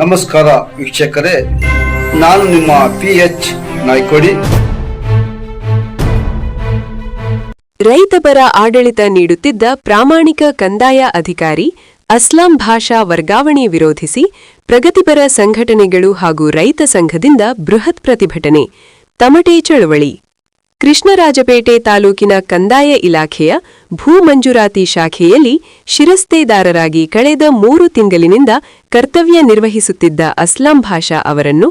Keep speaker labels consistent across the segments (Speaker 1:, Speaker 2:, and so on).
Speaker 1: ನಮಸ್ಕಾರ ವೀಕ್ಷಕರೇ, ನಾನು ನಿಮ್ಮ ಪಿ ಎಚ್ ನಾಯ್ಕೋಡಿ.
Speaker 2: ರೈತಪರ ಆಡಳಿತ ನೀಡುತ್ತಿದ್ದ ಪ್ರಾಮಾಣಿಕ ಕಂದಾಯ ಅಧಿಕಾರಿ ಅಸ್ಲಾಂ ಭಾಷಾ ವರ್ಗಾವಣೆ ವಿರೋಧಿಸಿ ಪ್ರಗತಿಪರ ಸಂಘಟನೆಗಳು ಹಾಗೂ ರೈತ ಸಂಘದಿಂದ ಬೃಹತ್ ಪ್ರತಿಭಟನೆ, ತಮಟೆ ಚಳವಳಿ. ಕೃಷ್ಣರಾಜಪೇಟೆ ತಾಲೂಕಿನ ಕಂದಾಯ ಇಲಾಖೆಯ ಭೂ ಮಂಜೂರಾತಿ ಶಾಖೆಯಲ್ಲಿ ಶಿರಸ್ತೇದಾರರಾಗಿ ಕಳೆದ ಮೂರು ತಿಂಗಳಿನಿಂದ ಕರ್ತವ್ಯ ನಿರ್ವಹಿಸುತ್ತಿದ್ದ ಅಸ್ಲಾಂ ಭಾಷಾ ಅವರನ್ನು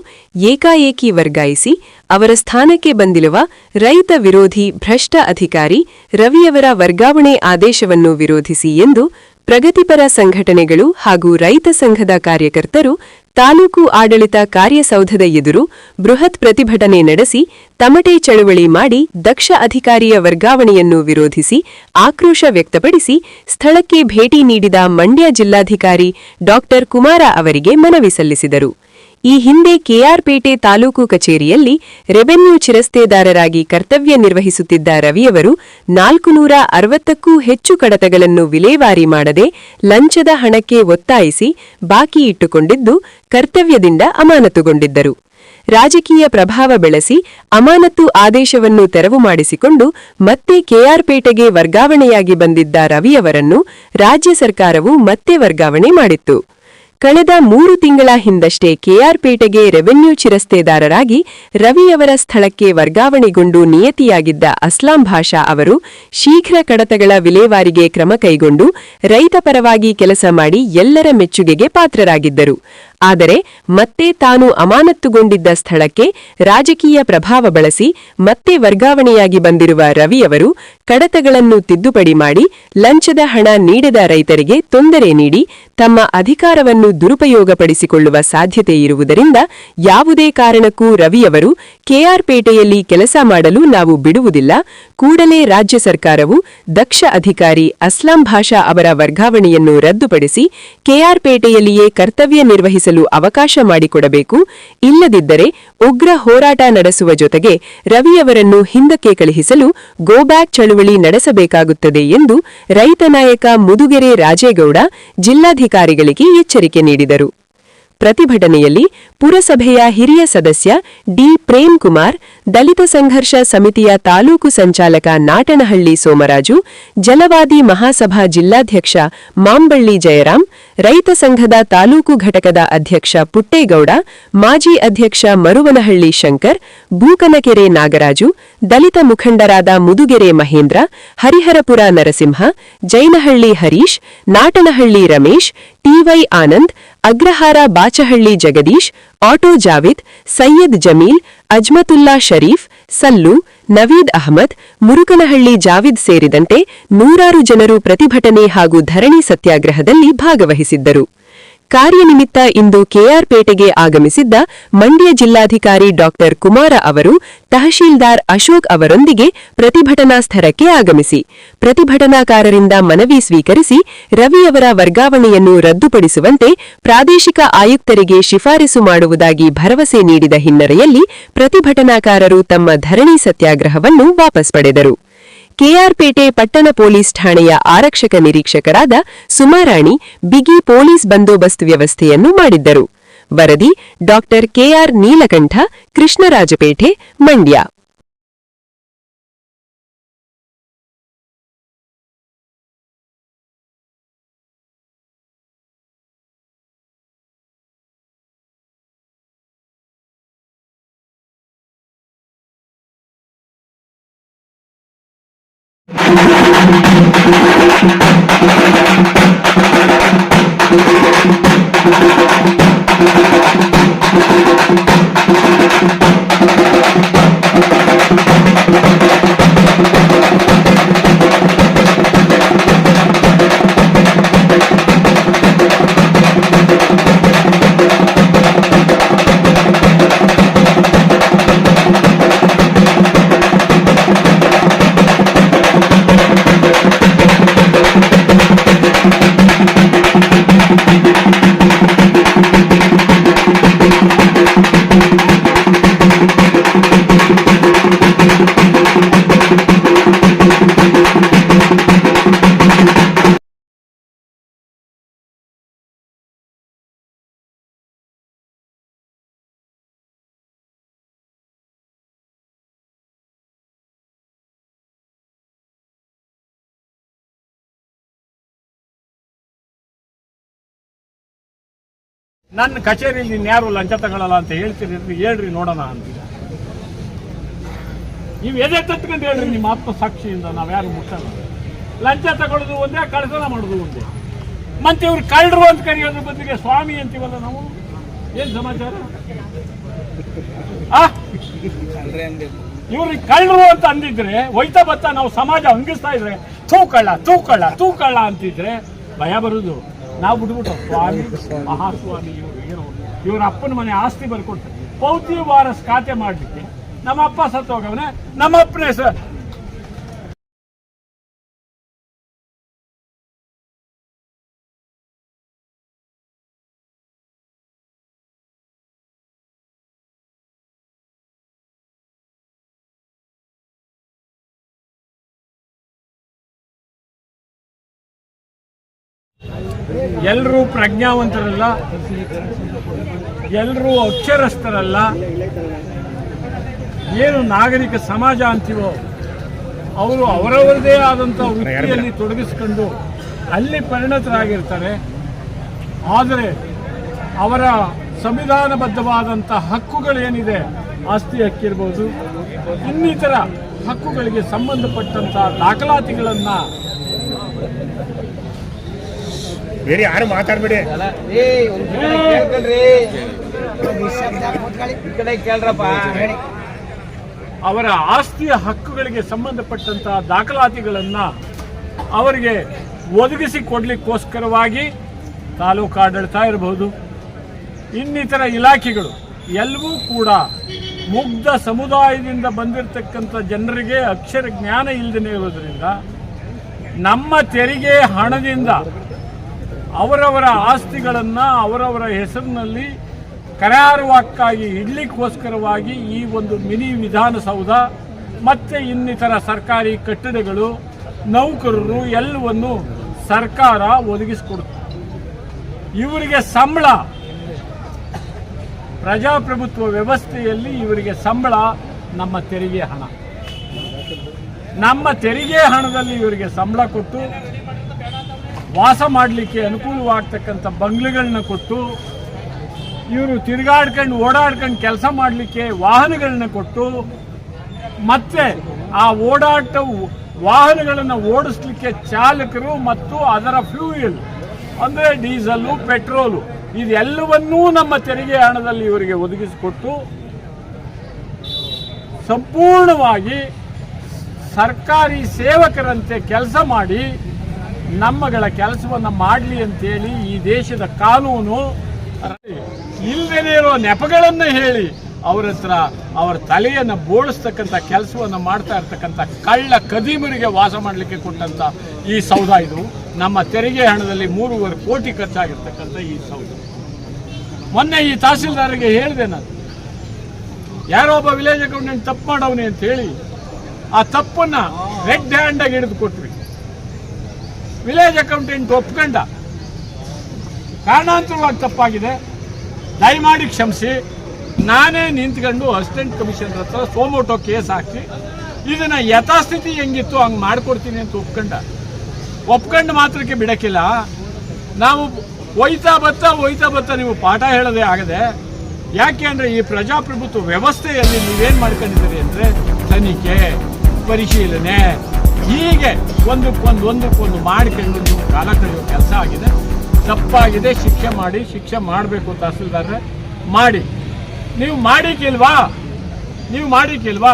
Speaker 2: ಏಕಾಏಕಿ ವರ್ಗಾಯಿಸಿ ಅವರ ಸ್ಥಾನಕ್ಕೆ ಬಂದಿರುವ ರೈತ ವಿರೋಧಿ ಭ್ರಷ್ಟ ಅಧಿಕಾರಿ ರವಿಯವರ ವರ್ಗಾವಣೆ ಆದೇಶವನ್ನು ವಿರೋಧಿಸಿ ಎಂದು ಪ್ರಗತಿಪರ ಸಂಘಟನೆಗಳು ಹಾಗೂ ರೈತ ಸಂಘದ ಕಾರ್ಯಕರ್ತರು ತಾಲೂಕು ಆಡಳಿತ ಕಾರ್ಯಸೌಧದ ಎದುರು ಬೃಹತ್ ಪ್ರತಿಭಟನೆ ನಡೆಸಿ ತಮಟೆ ಚಳುವಳಿ ಮಾಡಿ ದಕ್ಷ ಅಧಿಕಾರಿಯ ವರ್ಗಾವಣೆಯನ್ನು ವಿರೋಧಿಸಿ ಆಕ್ರೋಶ ವ್ಯಕ್ತಪಡಿಸಿ ಸ್ಥಳಕ್ಕೆ ಭೇಟಿ ನೀಡಿದ ಮಂಡ್ಯ ಜಿಲ್ಲಾಧಿಕಾರಿ ಡಾ ಕುಮಾರ ಅವರಿಗೆ ಮನವಿ ಸಲ್ಲಿಸಿದರು. ಈ ಹಿಂದೆ ಕೆಆರ್ಪೇಟೆ ತಾಲೂಕು ಕಚೇರಿಯಲ್ಲಿ ರೆವೆನ್ಯೂ ಚಿರಸ್ತೇದಾರರಾಗಿ ಕರ್ತವ್ಯ ನಿರ್ವಹಿಸುತ್ತಿದ್ದ ರವಿಯವರು ನಾಲ್ಕು ನೂರ ಅರವತ್ತಕ್ಕೂ ಹೆಚ್ಚು ಕಡತಗಳನ್ನು ವಿಲೇವಾರಿ ಮಾಡದೆ ಲಂಚದ ಹಣಕ್ಕೆ ಒತ್ತಾಯಿಸಿ ಬಾಕಿ ಇಟ್ಟುಕೊಂಡಿದ್ದು ಕರ್ತವ್ಯದಿಂದ ಅಮಾನತುಗೊಂಡಿದ್ದರು. ರಾಜಕೀಯ ಪ್ರಭಾವ ಬೆಳೆಸಿ ಅಮಾನತು ಆದೇಶವನ್ನು ತೆರವು ಮಾಡಿಸಿಕೊಂಡು ಮತ್ತೆ ಕೆಆರ್ಪೇಟೆಗೆ ವರ್ಗಾವಣೆಯಾಗಿ ಬಂದಿದ್ದ ರವಿಯವರನ್ನು ರಾಜ್ಯ ಸರ್ಕಾರವು ಮತ್ತೆ ವರ್ಗಾವಣೆ ಮಾಡಿತ್ತು. ಕಳೆದ ಮೂರು ತಿಂಗಳ ಹಿಂದಷ್ಟೇ ಕೆಆರ್ಪೇಟೆಗೆ ರೆವೆನ್ಯೂ ಚಿರಸ್ತೇದಾರರಾಗಿ ರವಿಯವರ ಸ್ಥಳಕ್ಕೆ ವರ್ಗಾವಣೆಗೊಂಡು ನಿಯತಿಯಾಗಿದ್ದ ಅಸ್ಲಾಂ ಭಾಷಾ ಅವರು ಶೀಘ್ರ ಕಡತಗಳ ವಿಲೇವಾರಿಗೆ ಕ್ರಮ ಕೈಗೊಂಡು ರೈತ ಪರವಾಗಿ ಕೆಲಸ ಮಾಡಿ ಎಲ್ಲರ ಮೆಚ್ಚುಗೆಗೆ ಪಾತ್ರರಾಗಿದ್ದರು. ಆದರೆ ಮತ್ತೆ ತಾನು ಅಮಾನತ್ತುಗೊಂಡಿದ್ದ ಸ್ಥಳಕ್ಕೆ ರಾಜಕೀಯ ಪ್ರಭಾವ ಬಳಸಿ ಮತ್ತೆ ವರ್ಗಾವಣೆಯಾಗಿ ಬಂದಿರುವ ರವಿಯವರು ಕಡತಗಳನ್ನು ತಿದ್ದುಪಡಿ ಮಾಡಿ ಲಂಚದ ಹಣ ನೀಡದ ರೈತರಿಗೆ ತೊಂದರೆ ನೀಡಿ ತಮ್ಮ ಅಧಿಕಾರವನ್ನು ದುರುಪಯೋಗಪಡಿಸಿಕೊಳ್ಳುವ ಸಾಧ್ಯತೆ ಇರುವುದರಿಂದ ಯಾವುದೇ ಕಾರಣಕ್ಕೂ ರವಿಯವರು ಕೆಆರ್ಪೇಟೆಯಲ್ಲಿ ಕೆಲಸ ಮಾಡಲು ನಾವು ಬಿಡುವುದಿಲ್ಲ. ಕೂಡಲೇ ರಾಜ್ಯ ಸರ್ಕಾರವು ದಕ್ಷ ಅಧಿಕಾರಿ ಅಸ್ಲಾಂ ಭಾಷಾ ಅವರ ವರ್ಗಾವಣೆಯನ್ನು ರದ್ದುಪಡಿಸಿ ಕೆಆರ್ಪೇಟೆಯಲ್ಲಿಯೇ ಕರ್ತವ್ಯ ನಿರ್ವಹಿಸಲು ಅವಕಾಶ ಮಾಡಿಕೊಡಬೇಕು. ಇಲ್ಲದಿದ್ದರೆ ಉಗ್ರ ಹೋರಾಟ ನಡೆಸುವ ಜೊತೆಗೆ ರವಿಯವರನ್ನು ಹಿಂದಕ್ಕೆ ಕಳುಹಿಸಲು ಗೋಬ್ಯಾಕ್ ಚಳುವಳಿ ನಡೆಸಬೇಕಾಗುತ್ತದೆ ಎಂದು ರೈತ ನಾಯಕ ಮುದುಗೆರೆ ರಾಜೇಗೌಡ ಜಿಲ್ಲಾಧಿಕಾರಿಗಳಿಗೆ ಎಚ್ಚರಿಕೆ ನೀಡಿದರು. ಪ್ರತಿಭಟನೆಯಲ್ಲಿ ಪುರಸಭೆಯ ಹಿರಿಯ ಸದಸ್ಯ ಡಿ. ಪ್ರೇಮ್ ಕುಮಾರ್ ದಲಿತ ಸಂಘರ್ಷ ಸಮಿತಿಯ ತಾಲೂಕು ಸಂಚಾಲಕ ನಾಟನಹಳ್ಳಿ ಸೋಮರಾಜು, ಜಲವಾದಿ ಮಹಾಸಭಾ ಜಿಲ್ಲಾಧ್ಯಕ್ಷ ಮಾಂಬಳ್ಳಿ ಜಯರಾಮ್ ರೈತ ಸಂಘದ ತಾಲೂಕು ಘಟಕದ ಅಧ್ಯಕ್ಷ ಪುಟ್ಟೇಗೌಡ, ಮಾಜಿ ಅಧ್ಯಕ್ಷ ಮರುವನಹಳ್ಳಿ ಶಂಕರ್ ಬೂಕನಕೆರೆ ನಾಗರಾಜು, ದಲಿತ ಮುಖಂಡರಾದ ಮುದುಗೆರೆ ಮಹೇಂದ್ರ, ಹರಿಹರಪುರ ನರಸಿಂಹ, ಜೈನಹಳ್ಳಿ ಹರೀಶ್, ನಾಟನಹಳ್ಳಿ ರಮೇಶ್, ಟಿವೈ ಆನಂದ್, ಅಗ್ರಹಾರ ಬಾಚಹಳ್ಳಿ ಜಗದೀಶ್, ಆಟೋ ಜಾವಿದ್, ಸೈಯದ್ ಜಮೀಲ್, ಅಜ್ಮತುಲ್ಲಾ ಶರೀಫ್ ಸಲ್ಲು ನವೀದ್ ಅಹಮದ್ ಮುರುಕನಹಳ್ಳಿ ಜಾವಿದ್ ಸೇರಿದಂತೆ ನೂರಾರು ಜನರು ಪ್ರತಿಭಟನೆ ಹಾಗೂ ಧರಣಿ ಸತ್ಯಾಗ್ರಹದಲ್ಲಿ ಭಾಗವಹಿಸಿದ್ದರು. ಕಾರ್ಯನಿಮಿತ್ತ ಇಂದು ಕೆಆರ್ಪೇಟೆಗೆ ಆಗಮಿಸಿದ್ದ ಮಂಡ್ಯ ಜಿಲ್ಲಾಧಿಕಾರಿ ಡಾಕ್ಟರ್ ಕುಮಾರ ಅವರು, ತಹಶೀಲ್ದಾರ್ ಅಶೋಕ್ ಅವರೊಂದಿಗೆ ಪ್ರತಿಭಟನಾ ಸ್ಥಳಕ್ಕೆ ಆಗಮಿಸಿ. ಪ್ರತಿಭಟನಾಕಾರರಿಂದ ಮನವಿ ಸ್ವೀಕರಿಸಿ ರವಿಯವರ ವರ್ಗಾವಣೆಯನ್ನು ರದ್ದುಪಡಿಸುವಂತೆ ಪ್ರಾದೇಶಿಕ ಆಯುಕ್ತರಿಗೆ ಶಿಫಾರಸು ಮಾಡುವುದಾಗಿ ಭರವಸೆ ನೀಡಿದ ಹಿನ್ನೆಲೆಯಲ್ಲಿ ಪ್ರತಿಭಟನಾಕಾರರು ತಮ್ಮ ಧರಣಿ ಸತ್ಯಾಗ್ರಹವನ್ನು ವಾಪಸ್ ಪಡೆದರು. ಕೆಆರ್ಪೇಟೆ ಪಟ್ಟಣ ಪೊಲೀಸ್ ಠಾಣೆಯ ಆರಕ್ಷಕ ನಿರೀಕ್ಷಕರಾದ ಸುಮಾರಾಣಿ ಬಿಗಿ ಪೊಲೀಸ್ ಬಂದೋಬಸ್ತ್ ವ್ಯವಸ್ಥೆಯನ್ನು ಮಾಡಿದ್ದರು. ವರದಿ ಡಾಕ್ಟರ್ ಕೆಆರ್ ನೀಲಕಂಠ, ಕೃಷ್ಣರಾಜಪೇಟೆ, ಮಂಡ್ಯ.
Speaker 3: ನನ್ನ ಕಚೇರಿಯಲ್ಲಿ ಇನ್ಯಾರು ಲಂಚ ತಗೊಳ್ಳಲ್ಲ ಅಂತ ಹೇಳ್ತೀರಿ ಹೇಳ್ರಿ, ನೋಡೋಣ ಅಂತ. ನೀವು ಎದೆ ತತ್ಕೊಂಡು ಹೇಳ್ರಿ, ನಿಮ್ಮ ನಾವು ಯಾರು ಮುಟ್ಟಲ್ಲ. ಲಂಚ ತಗೊಳ್ಳೋದು ಒಂದೇ, ಕಳ್ತನ ಮಾಡೋದು ಒಂದೇ. ಮತ್ತೆ ಇವ್ರು ಕಳ್ಳರು ಅಂತ ಕರೆಯೋದ್ರ ಬದಲಿಗೆ ಸ್ವಾಮಿ ಅಂತೀವಲ್ಲ ನಾವು? ಏನ್ ಸಮಾಚಾರ? ಆ? ಇವ್ರಿಗೆ ಕಳ್ಳರು ಅಂತ ಅಂದಿದ್ರೆ ಒಯ್ತಾ ಬತ್ತಾ ನಾವು ಸಮಾಜ ಹಂಗಿಸ್ತಾ ಇದ್ರೆ ತೂಕಳ್ಳ ತೂಕಳ್ಳ ತೂಕಳ್ಳ ಅಂತಿದ್ರೆ ಭಯ ಬರುದು. ನಾವು ಬಿಟ್ಬಿಟ್ಟು ಸ್ವಾಮಿ, ಮಹಾಸ್ವಾಮಿ ಇವರು ಅಪ್ಪನ ಮನೆ ಆಸ್ತಿ ಬರ್ಕೊಡ್ತಾರೆ. ಪೌತಿ ವಾರಸ್ ಖಾತೆ ಮಾಡಲಿಕ್ಕೆ. ನಮ್ಮ ಅಪ್ಪ ಹೋಗವನೇ ನಮ್ಮ ಅಪ್ಪನ ಹೆಸರು ಎಲ್ಲರೂ ಪ್ರಜ್ಞಾವಂತರಲ್ಲ, ಎಲ್ಲರೂ ಅಕ್ಷರಸ್ಥರಲ್ಲ. ಏನು ನಾಗರಿಕ ಸಮಾಜ ಅಂತೀವೋ, ಅವರು ಅವರವರದೇ ಆದಂಥ ವೃತ್ತಿಯಲ್ಲಿ ತೊಡಗಿಸ್ಕೊಂಡು ಅಲ್ಲಿ ಪರಿಣತರಾಗಿರ್ತಾರೆ. ಆದರೆ ಅವರ ಸಂವಿಧಾನಬದ್ಧವಾದಂಥ ಹಕ್ಕುಗಳೇನಿದೆ, ಆಸ್ತಿ ಹಕ್ಕಿರ್ಬೋದು, ಇನ್ನಿತರ ಹಕ್ಕುಗಳಿಗೆ ಸಂಬಂಧಪಟ್ಟಂಥ ದಾಖಲಾತಿಗಳನ್ನು
Speaker 4: ಬೇರೆ ಯಾರು ಮಾತಾಡ್ಬೇಡಿ.
Speaker 3: ಅವರ ಆಸ್ತಿಯ ಹಕ್ಕುಗಳಿಗೆ ಸಂಬಂಧಪಟ್ಟಂತ ದಾಖಲಾತಿಗಳನ್ನು ಅವರಿಗೆ ಒದಗಿಸಿ ಕೊಡ್ಲಿಕ್ಕೋಸ್ಕರವಾಗಿ ತಾಲೂಕು ಆಡಳಿತ ಇರಬಹುದು. ಇನ್ನಿತರ ಇಲಾಖೆಗಳು ಎಲ್ಲವೂ ಕೂಡ ಮುಗ್ಧ ಸಮುದಾಯದಿಂದ ಬಂದಿರತಕ್ಕಂಥ ಜನರಿಗೆ ಅಕ್ಷರ ಜ್ಞಾನ ಇಲ್ಲದೇ ಇರೋದ್ರಿಂದ ನಮ್ಮ ತೆರಿಗೆ ಹಣದಿಂದ ಅವರವರ ಆಸ್ತಿಗಳನ್ನು ಅವರವರ ಹೆಸರಿನಲ್ಲಿ ಕರಾರುವಕ್ಕಾಗಿ ಇಡ್ಲಿಕ್ಕೋಸ್ಕರವಾಗಿ ಈ ಒಂದು ಮಿನಿ ವಿಧಾನಸೌಧ, ಮತ್ತು ಇನ್ನಿತರ ಸರ್ಕಾರಿ ಕಟ್ಟಡಗಳು, ನೌಕರರು ಎಲ್ಲವನ್ನು ಸರ್ಕಾರ ಒದಗಿಸಿಕೊಡುತ್ತೆ. ಇವರಿಗೆ ಸಂಬಳ, ಪ್ರಜಾಪ್ರಭುತ್ವ ವ್ಯವಸ್ಥೆಯಲ್ಲಿ ಇವರಿಗೆ ಸಂಬಳ ನಮ್ಮ ತೆರಿಗೆ ಹಣ. ನಮ್ಮ ತೆರಿಗೆ ಹಣದಲ್ಲಿ ಇವರಿಗೆ ಸಂಬಳ ಕೊಟ್ಟು ವಾಸ ಮಾಡಲಿಕ್ಕೆ ಅನುಕೂಲವಾಗ್ತಕ್ಕಂಥ ಬಂಗ್ಲೆಗಳನ್ನ ಕೊಟ್ಟು ಇವರು ತಿರುಗಾಡ್ಕೊಂಡು ಓಡಾಡ್ಕೊಂಡು ಕೆಲಸ ಮಾಡಲಿಕ್ಕೆ ವಾಹನಗಳನ್ನ ಕೊಟ್ಟು ಮತ್ತೆ ಆ ಓಡಾಟ ವಾಹನಗಳನ್ನು ಓಡಿಸ್ಲಿಕ್ಕೆ ಚಾಲಕರು ಮತ್ತು ಅದರ ಫ್ಯೂಯಲ್, ಅಂದರೆ ಡೀಸಲ್ಲು ಪೆಟ್ರೋಲು, ಇದೆಲ್ಲವನ್ನೂ ನಮ್ಮ ತೆರಿಗೆ ಹಣದಲ್ಲಿ ಇವರಿಗೆ ಒದಗಿಸಿಕೊಟ್ಟು ಸಂಪೂರ್ಣವಾಗಿ ಸರ್ಕಾರಿ ಸೇವಕರಂತೆ ಕೆಲಸ ಮಾಡಿ ನಮ್ಮಗಳ ಕೆಲಸವನ್ನು ಮಾಡಲಿ ಅಂತೇಳಿ ಈ ದೇಶದ ಕಾನೂನು. ಇಲ್ಲದೇ ಇರೋ ನೆಪಗಳನ್ನು ಹೇಳಿ ಅವ್ರ ಹತ್ರ ಅವರ ತಲೆಯನ್ನು ಬೋಳಿಸ್ತಕ್ಕಂಥ ಕೆಲಸವನ್ನು ಮಾಡ್ತಾ ಇರ್ತಕ್ಕಂಥ ಕಳ್ಳ ಕದೀಮರಿಗೆ ವಾಸ ಮಾಡಲಿಕ್ಕೆ ಕೊಟ್ಟಂಥ ಈ ಸೌಧ ಇದು. ನಮ್ಮ ತೆರಿಗೆ ಹಣದಲ್ಲಿ ಮೂರುವರೆ ಕೋಟಿ ಖರ್ಚಾಗಿರ್ತಕ್ಕಂಥ ಈ ಸೌಧ. ಮೊನ್ನೆ ಈ ತಹಸೀಲ್ದಾರಿಗೆ ಹೇಳಿದೆ ನಾನು, ಯಾರೋ ಒಬ್ಬ ವಿಲೇಜ್ ಅಕೌಂಟೆಂಟ್ ತಪ್ಪು ಮಾಡವನೆ ಅಂತ ಹೇಳಿ ಆ ತಪ್ಪನ್ನು ರೆಡ್ ಹ್ಯಾಂಡಾಗಿ ಹಿಡಿದು ಕೊಟ್ವಿ ವಿಲೇಜ್ ಅಕೌಂಟೆಂಟ್ ಒಪ್ಕೊಂಡ. ಕಾರಣಾಂತರವಾಗಿ ತಪ್ಪಾಗಿದೆ. ದಯಮಾಡಿ ಕ್ಷಮಿಸಿ. ನಾನೇ ನಿಂತ್ಕೊಂಡು ಅಸಿಸ್ಟೆಂಟ್ ಕಮಿಷನರ್ ಹತ್ರ ಸೋಮೋಟೋ ಕೇಸ್ ಹಾಕಿ, ಇದನ್ನ ಯಥಾಸ್ಥಿತಿ ಹೆಂಗಿತ್ತು ಹಂಗೆ ಮಾಡ್ಕೊಡ್ತೀನಿ ಅಂತ ಒಪ್ಕೊಂಡ. ಒಪ್ಕೊಂಡು ಮಾತ್ರಕ್ಕೆ ಬಿಡಕ್ಕಿಲ್ಲ. ನಾವು ಒಯ್ತಾ ಬತ್ತಾ ಒಯ್ತಾ ಬತ್ತಾ ನೀವು ಪಾಠ ಹೇಳೋದೇ ಆಗದೆ, ಯಾಕೆ ಅಂದರೆ ಈ ಪ್ರಜಾಪ್ರಭುತ್ವ ವ್ಯವಸ್ಥೆಯಲ್ಲಿ ನೀವೇನು ಮಾಡ್ಕೊಂಡಿದ್ದೀರಿ ಅಂದರೆ ತನಿಖೆ, ಪರಿಶೀಲನೆ ಹೀಗೆ ಒಂದಕ್ಕೊಂದು ಒಂದಕ್ಕೊಂದು ಮಾಡ್ಕೊಂಡು ನೀವು ಕಾಲ ಕಳೆಯುವ ಕೆಲಸ ಆಗಿದೆ. ತಪ್ಪಾಗಿದೆ, ಶಿಕ್ಷೆ ಮಾಡಿ, ಶಿಕ್ಷೆ ಮಾಡಬೇಕು ತಹಸೀಲ್ದಾರ್ರೆ, ಮಾಡಿ. ನೀವು ಮಾಡಿಕ್ಕಿಲ್ವಾ ನೀವು ಮಾಡಿಕ್ಕಿಲ್ವಾ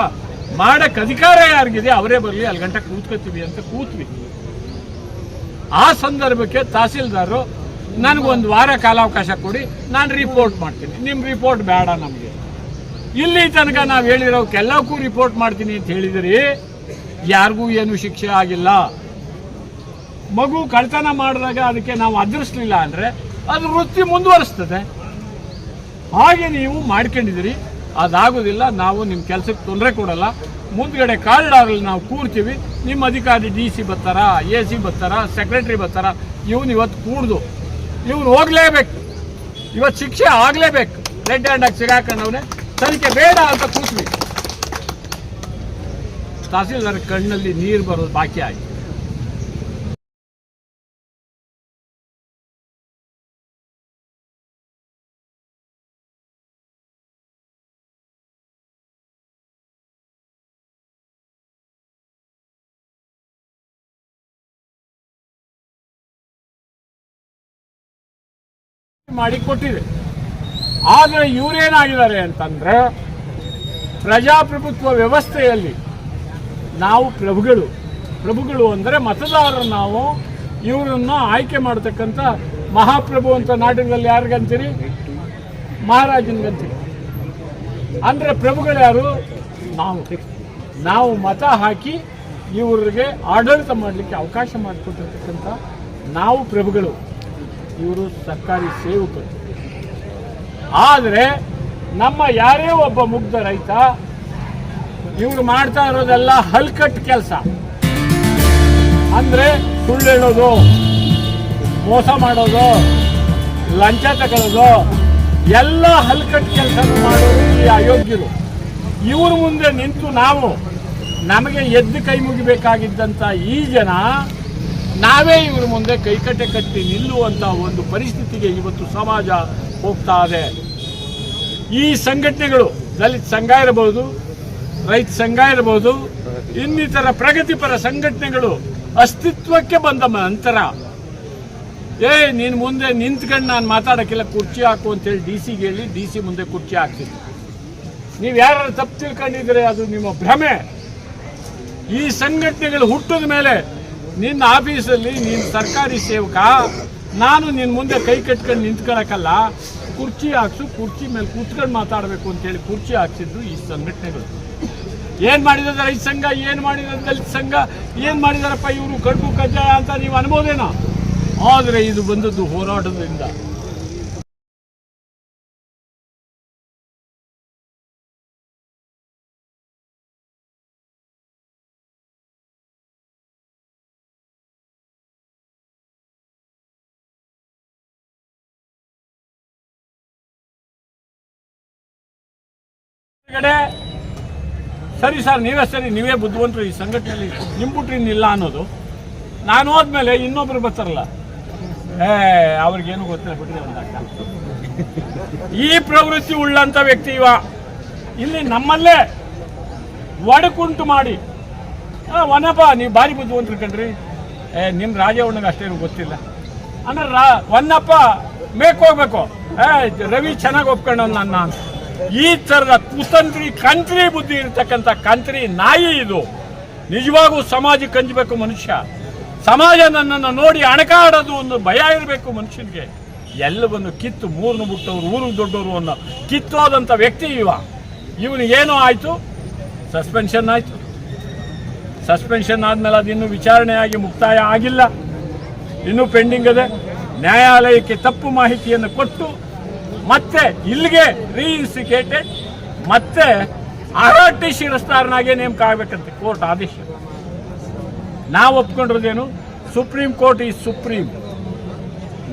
Speaker 3: ಮಾಡಕ್ಕೆ ಅಧಿಕಾರ ಯಾರಿಗಿದೆ? ಅವರೇ ಬರಲಿ, ಅಲ್ಲಿ ಗಂಟೆ ಕೂತ್ಕೋತೀವಿ ಅಂತ ಕೂತ್ವಿ. ಆ ಸಂದರ್ಭಕ್ಕೆ ತಹಸೀಲ್ದಾರರು ನನಗೊಂದು ವಾರ ಕಾಲಾವಕಾಶ ಕೊಡಿ, ನಾನು ರಿಪೋರ್ಟ್ ಮಾಡ್ತೀನಿ. ನಿಮ್ಮ ರಿಪೋರ್ಟ್ ಬೇಡ ನಮಗೆ. ಇಲ್ಲಿ ತನಕ ನಾವು ಹೇಳಿರೋಕ್ಕೆಲ್ಲಕ್ಕೂ ರಿಪೋರ್ಟ್ ಮಾಡ್ತೀನಿ ಅಂತ ಹೇಳಿದಿರಿ. ಯಾರಿಗೂ ಏನು ಶಿಕ್ಷೆ ಆಗಿಲ್ಲ. ಮಗು ಕಳ್ತನ ಮಾಡಿದಾಗ ಅದಕ್ಕೆ ನಾವು ಅದರಿಸ್ಲಿಲ್ಲ ಅಂದರೆ ಅದು ವೃತ್ತಿ ಮುಂದುವರಿಸ್ತದೆ. ಹಾಗೆ ನೀವು ಮಾಡ್ಕೊಂಡಿದ್ದೀರಿ. ಅದಾಗೋದಿಲ್ಲ, ನಾವು ನಿಮ್ಮ ಕೆಲಸಕ್ಕೆ ತೊಂದರೆ ಕೊಡಲ್ಲ. ಮುಂದ್ಗಡೆ ಕಾರಿಡಾರಲ್ಲಿ ನಾವು ಕೂರ್ತೀವಿ. ನಿಮ್ಮ ಅಧಿಕಾರಿ ಡಿ ಸಿ ಬರ್ತಾರ, ಎ ಸಿ ಬರ್ತಾರ, ಸೆಕ್ರೆಟ್ರಿ ಬರ್ತಾರ, ಇವನು ಇವತ್ತು ಕೂಡ್ದು ಇವನು ಹೋಗ್ಲೇಬೇಕು. ಇವತ್ತು ಶಿಕ್ಷೆ ಆಗಲೇಬೇಕು. ರೆಡ್ ಹ್ಯಾಂಡಾಗಿ ಸಿಗಾಕೊಂಡವನೇ ತನಿಖೆ ಬೇಡ ಅಂತ ಕೂತ್ವಿ. ತಹಸೀಲ್ದಾರ ಕಣ್ಣಲ್ಲಿ ನೀರು ಬರೋದು ಬಾಕಿ ಆಯಿತು. ಮಾಡಿ ಕೊಟ್ಟಿದೆ. ಆದರೆ ಇವರೇನಾಗಿದ್ದಾರೆ ಅಂತಂದ್ರೆ ಪ್ರಜಾಪ್ರಭುತ್ವ ವ್ಯವಸ್ಥೆಯಲ್ಲಿ ನಾವು ಪ್ರಭುಗಳು. ಪ್ರಭುಗಳು ಅಂದರೆ ಮತದಾರರು ನಾವು. ಇವರನ್ನು ಆಯ್ಕೆ ಮಾಡತಕ್ಕಂಥ ಮಹಾಪ್ರಭು ಅಂತ ನಾಟಕದಲ್ಲಿ ಯಾರಿಗಂತೀರಿ ಮಹಾರಾಜನಿಗಂತೀರಿ ಅಂದರೆ ಪ್ರಭುಗಳು ಯಾರು? ನಾವು. ನಾವು ಮತ ಹಾಕಿ ಇವರಿಗೆ ಆಡಳಿತ ಮಾಡಲಿಕ್ಕೆ ಅವಕಾಶ ಮಾಡಿಕೊಟ್ಟಿರ್ತಕ್ಕಂಥ ನಾವು ಪ್ರಭುಗಳು. ಇವರು ಸರ್ಕಾರಿ ಸೇವಕರು. ಆದರೆ ನಮ್ಮ ಯಾರೇ ಒಬ್ಬ ಮುಗ್ಧ ರೈತ ಇವರು ಮಾಡ್ತಾ ಇರೋದೆಲ್ಲ ಹಲ್ಕಟ್ ಕೆಲಸ. ಅಂದ್ರೆ ಸುಳ್ಳು ಹೇಳೋದು, ಮೋಸ ಮಾಡೋದು, ಲಂಚ ತಗೊಳ್ಳೋದು, ಎಲ್ಲ ಹಲ್ಕಟ್ ಕೆಲಸ ಮಾಡೋರು ಈ ಅಯೋಗ್ಯರು. ಇವ್ರ ಮುಂದೆ ನಿಂತು ನಾವು ನಮಗೆ ಎದ್ದು ಕೈ ಮುಗಿಬೇಕಾಗಿದ್ದಂಥ ಈ ಜನ ನಾವೇ ಇವ್ರ ಮುಂದೆ ಕೈಕಟ್ಟೆ ಕಟ್ಟಿ ನಿಲ್ಲುವಂಥ ಒಂದು ಪರಿಸ್ಥಿತಿಗೆ ಇವತ್ತು ಸಮಾಜ ಹೋಗ್ತಾ ಇದೆ. ಈ ಸಂಘಟನೆಗಳು, ದಲಿತ ಸಂಘ ಇರಬಹುದು ರೈತ ಸಂಘ ಇರಬಹುದು ಇನ್ನಿತರ ಪ್ರಗತಿಪರ ಸಂಘಟನೆಗಳು ಅಸ್ತಿತ್ವಕ್ಕೆ ಬಂದ ನಂತರ, ಏ, ನೀನು ಮುಂದೆ ನಿಂತ್ಕೊಂಡು ನಾನು ಮಾತಾಡೋಕ್ಕೆಲ್ಲ ಕುರ್ಚಿ ಹಾಕು ಅಂತೇಳಿ ಡಿ ಸಿಗೆ ಹೇಳಿ ಡಿ ಸಿ ಮುಂದೆ ಕುರ್ಚಿ ಹಾಕ್ತೀನಿ ನೀವು ಯಾರು ತಪ್ಪು ತಿಳ್ಕೊಂಡಿದ್ರೆ ಅದು ನಿಮ್ಮ ಭ್ರಮೆ. ಈ ಸಂಘಟನೆಗಳು ಹುಟ್ಟಿದ ಮೇಲೆ ನಿನ್ನ ಆಫೀಸಲ್ಲಿ ನೀನು ಸರ್ಕಾರಿ ಸೇವಕ, ನಾನು ನಿನ್ನ ಮುಂದೆ ಕೈ ಕಟ್ಕೊಂಡು ನಿಂತ್ಕೊಳಕಲ್ಲ, ಕುರ್ಚಿ ಹಾಕ್ಸು, ಕುರ್ಚಿ ಮೇಲೆ ಕೂತ್ಕೊಂಡು ಮಾತಾಡಬೇಕು ಅಂತೇಳಿ ಕುರ್ಚಿ ಹಾಕ್ಸಿದ್ರು ಈ ಸಂಘಟನೆಗಳು. ಏನ್ ಮಾಡಿದ ರೈತ ಸಂಘ, ಏನ್ ಮಾಡಿದ ದಲಿತ ಸಂಘ, ಏನ್ ಮಾಡಿದಾರಪ್ಪ ಇವರು ಕಡುಬು ಕಜ್ಜಾಯ ಅಂತ ನೀವು ಅನ್ಬೋದೇನೋ? ಆದರೆ ಇದು ಬಂದದ್ದು ಹೋರಾಟದಿಂದ. ಕಡೆ ಸರಿ ಸರ್, ನೀವೇ ಸರಿ, ನೀವೇ ಬುದ್ಧಿವಂತರು ಈ ಸಂಘಟನೆಯಲ್ಲಿ ನಿಂಬುಟ್ರಿನಿಲ್ಲ ಅನ್ನೋದು. ನಾನು ಹೋದ್ಮೇಲೆ ಇನ್ನೊಬ್ರು ಬರ್ತಾರಲ್ಲ. ಏ, ಅವ್ರಿಗೇನು ಗೊತ್ತಿಲ್ಲ, ಬಿಡ್ರಿ ಒಂದಾಟ ಈ ಪ್ರವೃತ್ತಿ ಉಳ್ಳಂತ ವ್ಯಕ್ತಿ ಇವ. ಇಲ್ಲಿ ನಮ್ಮಲ್ಲೇ ಒಡಕುಂಟು ಮಾಡಿ. ವನಪ್ಪ ನೀವು ಭಾರಿ ಬುದ್ಧಿವಂತರು ಕಣ್ರಿ. ಏ ನಿಮ್ಮ ರಾಜವಣ್ಣಗೆ ಅಷ್ಟೇನು ಗೊತ್ತಿಲ್ಲ. ಅಂದ್ರೆ ರಾ, ವನ್ನಪ್ಪ ಮೇಕ್ ಏ, ರವಿ ಚೆನ್ನಾಗಿ ಒಪ್ಕೊಂಡು ನನ್ನ. ಈ ಥರದ ಕುತಂತ್ರಿ, ಕಂತ್ರಿ ಬುದ್ಧಿ ಇರತಕ್ಕಂಥ ಕಂತ್ರಿ ನಾಯಿ ಇದು. ನಿಜವಾಗೂ ಸಮಾಜಕ್ಕೆ ಕಂಜಬೇಕು ಮನುಷ್ಯ. ಸಮಾಜ ನನ್ನನ್ನು ನೋಡಿ ಅಣಕಾಡೋದು ಒಂದು ಭಯ ಇರಬೇಕು ಮನುಷ್ಯನಿಗೆ. ಎಲ್ಲವನ್ನು ಕಿತ್ತು ಮೂರನ್ನು ಬಿಟ್ಟವರು ಊರು ದೊಡ್ಡವರು ಅನ್ನೋ ಕಿತ್ತೋದಂಥ ವ್ಯಕ್ತಿ ಇವ. ಇವನಿಗೇನೋ ಆಯಿತು? ಸಸ್ಪೆನ್ಷನ್ ಆಯಿತು. ಸಸ್ಪೆನ್ಷನ್ ಆದಮೇಲೆ ಅದು ಇನ್ನೂ ವಿಚಾರಣೆಯಾಗಿ ಮುಕ್ತಾಯ ಆಗಿಲ್ಲ. ಇನ್ನೂ ಪೆಂಡಿಂಗ್ ಇದೆ. ನ್ಯಾಯಾಲಯಕ್ಕೆ ತಪ್ಪು ಮಾಹಿತಿಯನ್ನು ಕೊಟ್ಟು ಮತ್ತೆ ಇಲ್ಲಿಗೆ ರೀಇನ್ಸ್ಟಿಗೇಟೆಡ್ ಮತ್ತೆ ಆರ್ ಟಿ ಶಿರಸ್ತಾರನಾಗೆ ನೇಮಕ ಆಗಬೇಕಂತೆ, ಕೋರ್ಟ್ ಆದೇಶ. ನಾವು ಒಪ್ಕೊಂಡಿರೋದೇನು? ಸುಪ್ರೀಂ ಕೋರ್ಟ್ ಈ ಸುಪ್ರೀಂ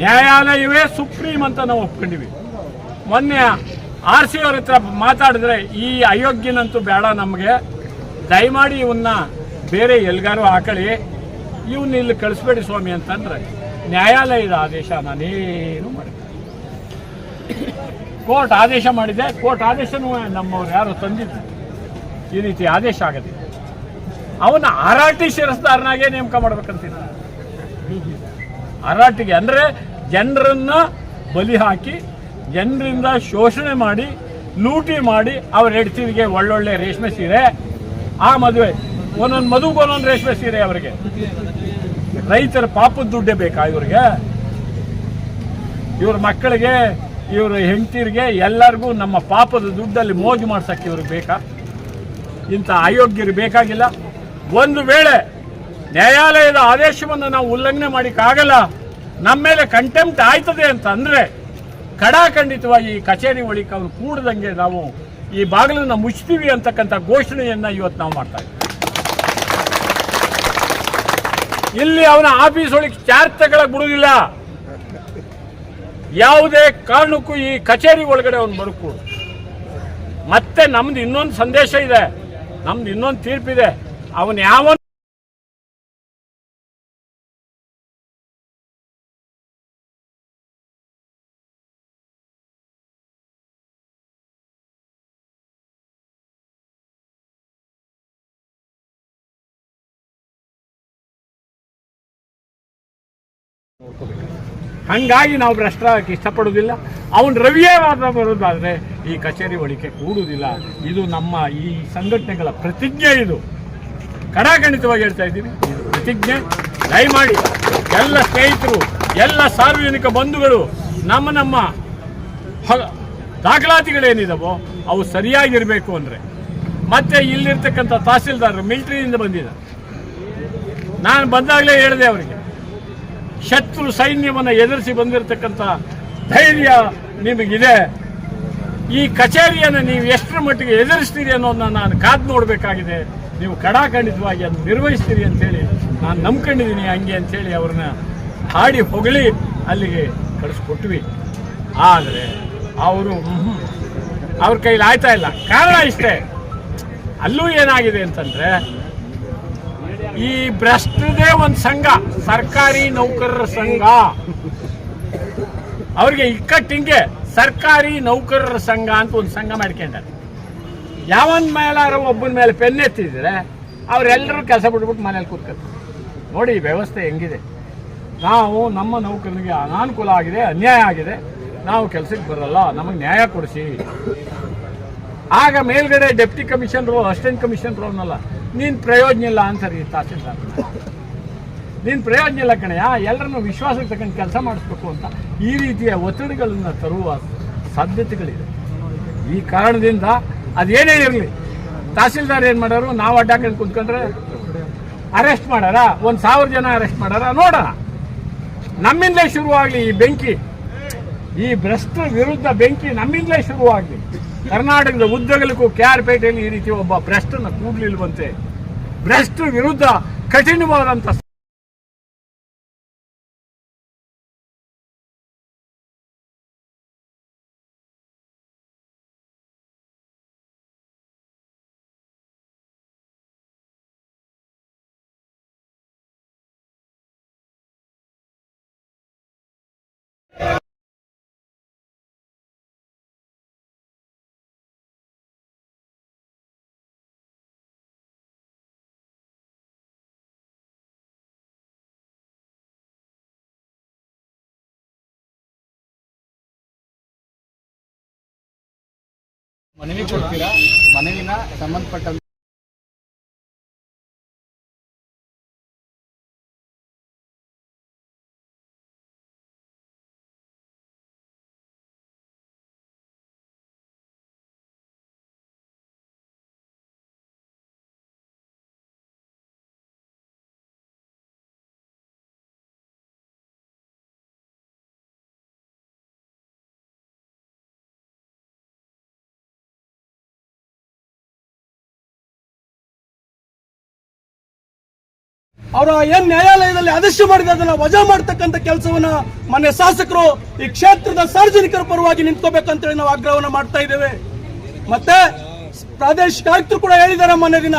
Speaker 3: ನ್ಯಾಯಾಲಯವೇ ಸುಪ್ರೀಂ ಅಂತ ನಾವು ಒಪ್ಕೊಂಡಿವಿ. ಮೊನ್ನೆ ಆರ್ ಸಿ ಅವ್ರ ಹತ್ರ ಮಾತಾಡಿದ್ರೆ ಈ ಅಯೋಗ್ಯನಂತೂ ಬೇಡ ನಮಗೆ. ದಯಮಾಡಿ ಇವನ್ನ ಬೇರೆ ಎಲ್ಗಾರು ಹಾಕಳಿ. ಇವನ್ನ ಇಲ್ಲಿ ಕಳಿಸ್ಬೇಡಿ ಸ್ವಾಮಿ ಅಂತಂದ್ರೆ ನ್ಯಾಯಾಲಯದ ಆದೇಶ ನಾನೇನು ಮಾಡಿ ಕೋರ್ಟ್ ಆದೇಶ ಮಾಡಿದೆ. ಕೋರ್ಟ್ ಆದೇಶನೂ ನಮ್ಮವ್ರು ಯಾರು ತಂದಿದ್ದು ಈ ರೀತಿ ಆದೇಶ ಆಗದೆ. ಅವನ ಆರಾಟಿ ಶಿರಸ್ದಾರನಾಗೆ ನೇಮಕ ಮಾಡ್ಬೇಕಂತೀನಿ ಆರಾಟಿಗೆ ಅಂದರೆ ಜನರನ್ನ ಬಲಿ ಹಾಕಿ, ಜನರಿಂದ ಶೋಷಣೆ ಮಾಡಿ, ಲೂಟಿ ಮಾಡಿ ಅವ್ರ ಹೆಡ್ತಿಗೆ ಒಳ್ಳೊಳ್ಳೆ ರೇಷ್ಮೆ ಸೀರೆ, ಆ ಮದುವೆ, ಒಂದೊಂದು ಮದುವೆಗೆ ಒಂದೊಂದು ರೇಷ್ಮೆ ಸೀರೆ ಅವರಿಗೆ. ರೈತರ ಪಾಪದ ದುಡ್ಡೇ ಬೇಕಾ ಇವ್ರಿಗೆ? ಇವ್ರ ಮಕ್ಕಳಿಗೆ ಇವ್ರ ಹೆಂಡತಿರಿಗೆ ಎಲ್ಲರಿಗೂ ನಮ್ಮ ಪಾಪದ ದುಡ್ಡಲ್ಲಿ ಮೋಜು ಮಾಡ್ಸಕ್ಕೆ ಇವ್ರಿಗೆ ಬೇಕಾ? ಇಂಥ ಅಯೋಗ್ಯರು ಬೇಕಾಗಿಲ್ಲ. ಒಂದು ವೇಳೆ ನ್ಯಾಯಾಲಯದ ಆದೇಶವನ್ನು ನಾವು ಉಲ್ಲಂಘನೆ ಮಾಡಿಕ್ಕಾಗಲ್ಲ ನಮ್ಮ ಮೇಲೆ ಕಂಟೆಂಪ್ಟ್ ಆಯ್ತದೆ ಅಂತ ಅಂದರೆ ಖಡಾಖಂಡಿತವಾಗಿ ಈ ಕಚೇರಿ ಒಳಿಕ ಅವನು ಕೂಡದಂಗೆ ನಾವು ಈ ಬಾಗಿಲನ್ನು ಮುಚ್ತೀವಿ ಅಂತಕ್ಕಂಥ ಘೋಷಣೆಯನ್ನು ಇವತ್ತು ನಾವು ಮಾಡ್ತಾ ಇದ್ದೀವಿ. ಇಲ್ಲಿ ಅವನ ಆಫೀಸ್ ಒಳಗೆ ಚಾರ್ಜ್ ತಗೊಳಕ್ ಬಿಡುವುದಿಲ್ಲ ಯಾವುದೇ ಕಾರಣಕ್ಕೂ ಈ ಕಚೇರಿ ಒಳಗಡೆ ಅವನು ಬರಕೂಡ. ಮತ್ತೆ ನಮ್ದು ಇನ್ನೊಂದು ಸಂದೇಶ ಇದೆ. ನಮ್ದು ಇನ್ನೊಂದು ತೀರ್ಪಿದೆ. ಅವನು ಯಾವ ಹಂಗಾಗಿ ನಾವು ಭ್ರಷ್ಟ ಇಷ್ಟಪಡೋದಿಲ್ಲ ಅವನು ರವಿಯೇ ವಾದ ಬರೋದಾದರೆ ಈ ಕಚೇರಿ ಒಳಿಕೆ ಕೂಡುವುದಿಲ್ಲ. ಇದು ನಮ್ಮ ಈ ಸಂಘಟನೆಗಳ ಪ್ರತಿಜ್ಞೆ ಇದು. ಕಡಾಖಂಡಿತವಾಗಿ ಹೇಳ್ತಾ ಇದ್ದೀನಿ, ಇದು ಪ್ರತಿಜ್ಞೆ. ದಯಮಾಡಿ ಎಲ್ಲ ಸ್ನೇಹಿತರು, ಎಲ್ಲ ಸಾರ್ವಜನಿಕ ಬಂಧುಗಳು, ನಮ್ಮ ನಮ್ಮ ದಾಖಲಾತಿಗಳೇನಿದಾವೋ ಅವು ಸರಿಯಾಗಿರಬೇಕು ಅಂದರೆ. ಮತ್ತೆ ಇಲ್ಲಿರ್ತಕ್ಕಂಥ ತಹಸೀಲ್ದಾರರು, ಮಿಲಿಟರಿಯಿಂದ ಬಂದಿದ್ದಾರೆ. ನಾನು ಬಂದಾಗಲೇ ಹೇಳಿದೆ ಅವರಿಗೆ ಶತ್ರು ಸೈನ್ಯವನ್ನು ಎದುರಿಸಿ ಬಂದಿರತಕ್ಕಂಥ ಧೈರ್ಯ ನಿಮಗಿದೆ. ಈ ಕಚೇರಿಯನ್ನು ನೀವು ಎಷ್ಟರ ಮಟ್ಟಿಗೆ ಎದುರಿಸ್ತೀರಿ ಅನ್ನೋದನ್ನ ನಾನು ಕಾದು ನೋಡಬೇಕಾಗಿದೆ. ನೀವು ಕಡಾಖಂಡಿತವಾಗಿ ಅದನ್ನು ನಿರ್ವಹಿಸ್ತೀರಿ ಅಂತೇಳಿ ನಾನು ನಂಬ್ಕೊಂಡಿದ್ದೀನಿ ಹಂಗೆ ಅಂತೇಳಿ ಅವ್ರನ್ನ ಹಾಡಿ ಹೊಗಳಿ ಅಲ್ಲಿಗೆ ಕಳಿಸ್ಕೊಟ್ವಿ. ಆದರೆ ಅವರು ಅವ್ರ ಕೈಲಿ ಆಯ್ತಾ ಇಲ್ಲ. ಕಾರಣ ಇಷ್ಟೇ. ಅಲ್ಲೂ ಏನಾಗಿದೆ ಅಂತಂದ್ರೆ ಈ ಭ್ರಷ್ಟದೇ ಒಂದು ಸಂಘ, ಸರ್ಕಾರಿ ನೌಕರರ ಸಂಘ. ಅವ್ರಿಗೆ ಇಕ್ಕಟ್ಟಿಂಗೆ ಸರ್ಕಾರಿ ನೌಕರರ ಸಂಘ ಅಂತ ಒಂದು ಸಂಘ ಮಾಡ್ಕೊಂಡಾರೆ. ಯಾವನ್ ಮೇಲಾರ ಒಬ್ಬನ ಮೇಲೆ ಪೆನ್ ಎತ್ತಿದ್ರೆ ಅವರೆಲ್ಲರೂ ಕೆಲಸ ಬಿಟ್ಬಿಟ್ಟು ಮನೇಲಿ ಕೂತ್ಕೊತಾರೆ. ನೋಡಿ ವ್ಯವಸ್ಥೆ ಹೆಂಗಿದೆ. ನಾವು ನಮ್ಮ ನೌಕರನಿಗೆ ಅನಾನುಕೂಲ ಆಗಿದೆ, ಅನ್ಯಾಯ ಆಗಿದೆ. ನಾವು ಕೆಲಸಕ್ಕೆ ಬರಲ್ಲ, ನಮಗೆ ನ್ಯಾಯ ಕೊಡಿಸಿ. ಆಗ ಮೇಲ್ಗಡೆ ಡೆಪ್ಟಿ ಕಮಿಷನರು, ಅಸಿಸ್ಟೆಂಟ್ ಕಮಿಷನರು ಅನ್ನಲ್ಲ ನೀನು ಪ್ರಯೋಜನ ಇಲ್ಲ ಅಂತಾರೆ ಈ ತಹಸೀಲ್ದಾರ್. ನೀನು ಪ್ರಯೋಜನ ಇಲ್ಲ ಕಣಯ್ಯ ಎಲ್ಲರನ್ನು ವಿಶ್ವಾಸಕ್ಕೆ ತಗೊಂಡು ಕೆಲಸ ಮಾಡಿಸ್ಬೇಕು ಅಂತ ಈ ರೀತಿಯ ಒತ್ತಡಗಳನ್ನು ತರುವ ಸಾಧ್ಯತೆಗಳಿದೆ. ಈ ಕಾರಣದಿಂದ ಅದೇನೇ ಇರಲಿ, ತಹಸೀಲ್ದಾರ್ ಏನು ಮಾಡೋರು, ನಾವು ಅಡ್ಡಾಕೊಂಡು ಕುತ್ಕೊಂಡ್ರೆ ಅರೆಸ್ಟ್ ಮಾಡಾರ, ಒಂದು ಸಾವಿರ ಜನ ಅರೆಸ್ಟ್ ಮಾಡಾರ, ನೋಡೋಣ. ನಮ್ಮಿಂದಲೇ ಶುರುವಾಗಲಿ ಈ ಬೆಂಕಿ, ಈ ಭ್ರಷ್ಟ ವಿರುದ್ಧ ಬೆಂಕಿ ನಮ್ಮಿಂದಲೇ ಶುರುವಾಗಲಿ. ಕರ್ನಾಟಕದ ಉದ್ದಗಲಕ್ಕೂ ಕೆ ಆರ್ ಪೇಟೆಯಲ್ಲಿ ಈ ರೀತಿ ಒಬ್ಬ ಭ್ರಷ್ಟನ ಕೂಡ್ಲಿಲ್ವಂತೆ ಭ್ರಷ್ಟ ವಿರುದ್ಧ ಕಠಿಣವಾದಂಥ
Speaker 5: ಮನವಿ ಕೊಡ್ತೀರಾ? ಮನವಿನ ಸಂಬಂಧಪಟ್ಟ
Speaker 6: ಅವರ ಏನ್ ನ್ಯಾಯಾಲಯದಲ್ಲಿ ಆದೇಶ ಮಾಡಿದ ಅದನ್ನ ವಜಾ ಮಾಡ್ತಕ್ಕಂಥ ಕೆಲಸವನ್ನ ಮನೆ ಶಾಸಕರು ಈ ಕ್ಷೇತ್ರದ ಸಾರ್ವಜನಿಕರ ಪರವಾಗಿ ನಿಂತ್ಕೋಬೇಕಂತೇಳಿ ನಾವು ಆಗ್ರಹವನ್ನ ಮಾಡ್ತಾ ಇದ್ದೇವೆ. ಮತ್ತೆ ಪ್ರಾದೇಶಿಕ ಆಯುಕ್ತರು ಕೂಡ ಹೇಳಿದ್ದಾರೆ ಮೊನ್ನೆ ದಿನ.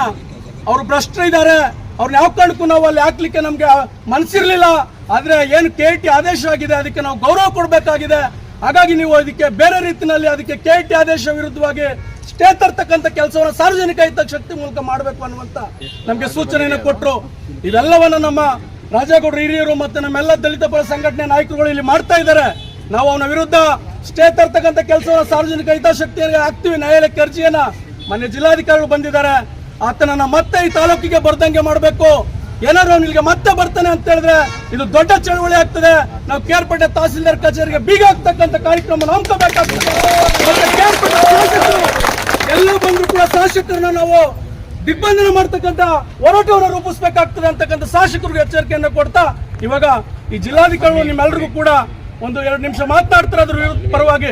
Speaker 6: ಅವರು ಭ್ರಷ್ಟರಿದ್ದಾರೆ ಅವ್ರನ್ನ ಯಾವ ಕಾರಣಕ್ಕೂ ನಾವು ಅಲ್ಲಿ ಹಾಕ್ಲಿಕ್ಕೆ ನಮ್ಗೆ ಮನಸ್ಸಿರ್ಲಿಲ್ಲ ಆದ್ರೆ ಏನು ಕೆ ಟಿ ಆದೇಶ ಆಗಿದೆ, ಅದಕ್ಕೆ ನಾವು ಗೌರವ ಕೊಡಬೇಕಾಗಿದೆ. ಹಾಗಾಗಿ ನೀವು ಅದಕ್ಕೆ ಬೇರೆ ರೀತಿಯಲ್ಲಿ ಅದಕ್ಕೆ ಕೆ ಟಿ ಆದೇಶ ವಿರುದ್ಧವಾಗಿ ಸ್ಟೇ ತರ್ತಕ್ಕಂಥ ಕೆಲಸವನ್ನು ಸಾರ್ವಜನಿಕ ಶಕ್ತಿ ಮೂಲಕ ಮಾಡಬೇಕು ಅನ್ನುವಂತ ನಮಗೆ ಸೂಚನೆಯನ್ನು ಕೊಟ್ಟರು ಇದೆಲ್ಲವನ್ನು ನಮ್ಮ ರಾಜೇಗೌಡರು ಹಿರಿಯರು ಮತ್ತೆ ನಮ್ಮೆಲ್ಲ ದಲಿತ ಪರ ಸಂಘಟನೆ ನಾಯಕರುಗಳು ಇಲ್ಲಿ ಮಾಡ್ತಾ ಇದ್ದಾರೆ. ನಾವು ಅವನ ವಿರುದ್ಧ ಸ್ಟೇ ತರ್ತಕ್ಕಂಥ ಕೆಲಸವನ್ನು ಸಾರ್ವಜನಿಕ ಹಿತಾಸಕ್ತಿಯಲ್ಲಿ ಹಾಕ್ತೀವಿ. ನ್ಯಾಯಾಲಯಕ್ಕೆ ಅರ್ಜಿಯನ್ನ ಮೊನ್ನೆ ಜಿಲ್ಲಾಧಿಕಾರಿಗಳು ಬಂದಿದ್ದಾರೆ. ಆತನನ್ನ ಮತ್ತೆ ಈ ತಾಲೂಕಿಗೆ ಬರ್ದಂಗೆ ಮಾಡಬೇಕು. ಏನಾದ್ರು ಅವನಿಗೆ ಮತ್ತೆ ಬರ್ತಾನೆ ಅಂತ ಹೇಳಿದ್ರೆ ಇದು ದೊಡ್ಡ ಚಳವಳಿ ಆಗ್ತದೆ. ನಾವು ಕೇರ್ಪಟ್ಟೆ ತಹಸೀಲ್ದಾರ್ ಕಚೇರಿಗೆ ಬೀಗ ಹಾಕ್ತಕ್ಕಂಥ ಕಾರ್ಯಕ್ರಮ ಶಾಸಕರು ಎಲ್ಲ ಬಂದ್ರು ಕೂಡ ಶಾಸಕರನ್ನ ನಾವು ದಿಗ್ಬಂಧನ ಮಾಡ್ತಕ್ಕಂಥ ಹೋರಾಟವನ್ನು ರೂಪಿಸ್ಬೇಕಾಗ್ತದೆ ಅಂತಕ್ಕಂಥ ಶಾಸಕರಿಗೆ ಎಚ್ಚರಿಕೆಯನ್ನು ಕೊಡ್ತಾ ಇವಾಗ ಈ ಜಿಲ್ಲಾಧಿಕಾರಿಗಳು ನಿಮ್ಮೆಲ್ಲರಿಗೂ ಕೂಡ ಒಂದು ಎರಡು ನಿಮಿಷ ಮಾತನಾಡ್ತಾರೆ ಅದ್ರ ಪರವಾಗಿ.